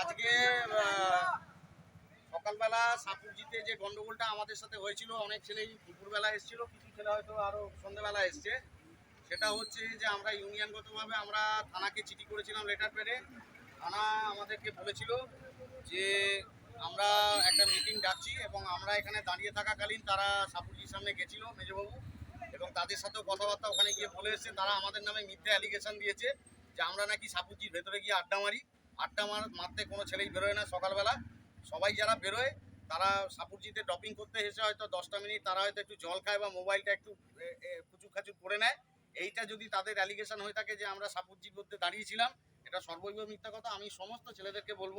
আজকে সকালবেলা সাপুরজিতে যে গন্ডগোলটা আমাদের সাথে হয়েছিল, অনেক ছেলেই দুপুরবেলা এসেছিল, কিছু ছেলে হয়তো আরও সন্ধ্যেবেলা এসছে। সেটা হচ্ছে যে আমরা ইউনিয়নগতভাবে আমরা থানাকে চিঠি করেছিলাম লেটার পেডে থানা আমাদেরকে বলেছিল যে আমরা একটা মিটিং ডাকছি এবং আমরা এখানে দাঁড়িয়ে থাকাকালীন তারা সাপুরজির সামনে গেছিল মেজবাবু এবং তাদের সাথেও কথাবার্তা ওখানে গিয়ে বলে এসছে। তারা আমাদের নামে মিথ্যে অ্যালিগেশন দিয়েছে যে আমরা নাকি সাপুরজির ভেতরে গিয়ে আড্ডা মারি। আড্ডা মার, মারতে কোনো ছেলেই বেরোয় না সকালবেলা। সবাই যারা বেরোয়, তারা সাপুরজিতে ড্রপিং করতে এসে হয়তো দশটা মিনিট, তারা হয়তো একটু জল খায় বা মোবাইলটা একটু কুচু খাচু করে নেয়। এইটা যদি তাদের অ্যালিগেশন হয়ে থাকে যে আমরা সাপুরজি করতে দাঁড়িয়েছিলাম, এটা সর্বৈব মিথ্যা কথা। আমি সমস্ত ছেলেদেরকে বলব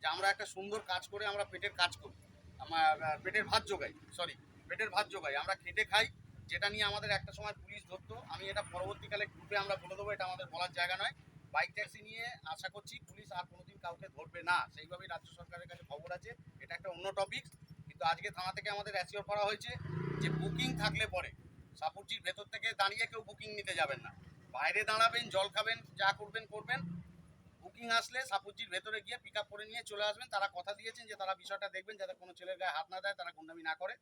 যে আমরা একটা সুন্দর কাজ করে আমরা পেটের কাজ করি। আমার পেটের ভাত জোগাই সরি পেটের ভাত জোগাই। আমরা খেটে খাই, যেটা নিয়ে আমাদের একটা সময় পুলিশ ধরতো। আমি এটা পরবর্তীকালে গ্রুপে আমরা বলে দেবো, এটা আমাদের বলার জায়গা নয়। বাইক ট্যাক্সি নিয়ে আশা করছি পুলিশ আর কোনোদিন কাউকে ধরবে না। সেইভাবেই রাজ্য সরকারের কাছে খবর আছে। এটা একটা অন্য টপিক কিন্তু আজকে থানা থেকে আমাদের অ্যাসিওর করা হয়েছে যে বুকিং থাকলে পরে সাপুরজির ভেতর থেকে দাঁড়িয়ে কেউ বুকিং নিতে যাবেন না। বাইরে দাঁড়াবেন, জল খাবেন, যা করবেন করবেন। বুকিং আসলে সাপুরজির ভেতরে গিয়ে পিক করে নিয়ে চলে আসবেন। তারা কথা দিয়েছেন যে তারা বিষয়টা দেখবেন যাতে কোনো ছেলের গায়ে হাত না দেয়, তারা গুন্ডামি না করে।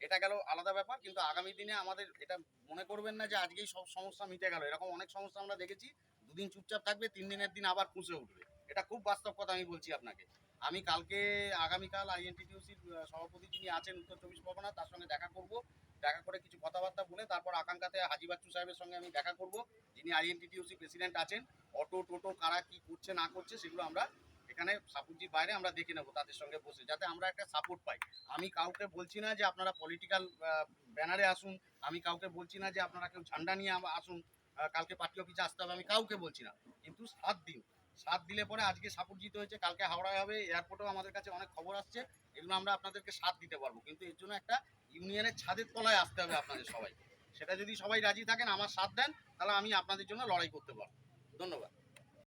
এটা গেল আলাদা ব্যাপার। কিন্তু আগামী দিনে আমাদের এটা মনে করবেন না যে আজকেই সব সমস্যা মিটে গেল। এরকম অনেক সমস্যা আমরা দেখেছি। দুদিন চুপচাপ থাকবে, তিন দিনের দিন আবার পুষে উঠবে। এটা খুব বাস্তব কথা, আমি বলছি আপনাকে। আমি কালকে, আগামীকাল আইএনটিটিউসির সভাপতি যিনি আছেন উত্তর চব্বিশ পরগনা, তার সঙ্গে দেখা করব। দেখা করে কিছু কথাবার্তা বলে তারপর আকাঙ্ক্ষাতে হাজি বাচ্চু সাহেবের সঙ্গে আমি দেখা করব। যিনি আইএনটিটিউসি প্রেসিডেন্ট আছেন, অটো টোটো কারা কি করছে, না করছে, সেগুলো আমরা এখানে সাপুরজির বাইরে আমরা দেখে নেব, তাদের সঙ্গে বসে, যাতে আমরা একটা সাপোর্ট পাই। আমি কাউকে বলছি না যে আপনারা পলিটিক্যাল ব্যানারে আসুন, আমি কাউকে বলছি না যে আপনারা কেউ ঝান্ডা নিয়ে আসুন। কালকে পার্টি অফিসে আসতে হবে, আমি কাউকে বলছি না। কিন্তু সাত দিন, সাত দিলে পরে আজকে সাপোর্ট জিতে হয়েছে, কালকে হাওড়ায় হবে, এয়ারপোর্টেও আমাদের কাছে অনেক খবর আসছে, এগুলো আমরা আপনাদেরকে সাথ দিতে পারব। কিন্তু এর জন্য একটা ইউনিয়নের ছাদের তলায় আসতে হবে আপনাদের সবাই। সেটা যদি সবাই রাজি থাকেন, আমার সাথ দেন, তাহলে আমি আপনাদের জন্য লড়াই করতে পারব। ধন্যবাদ।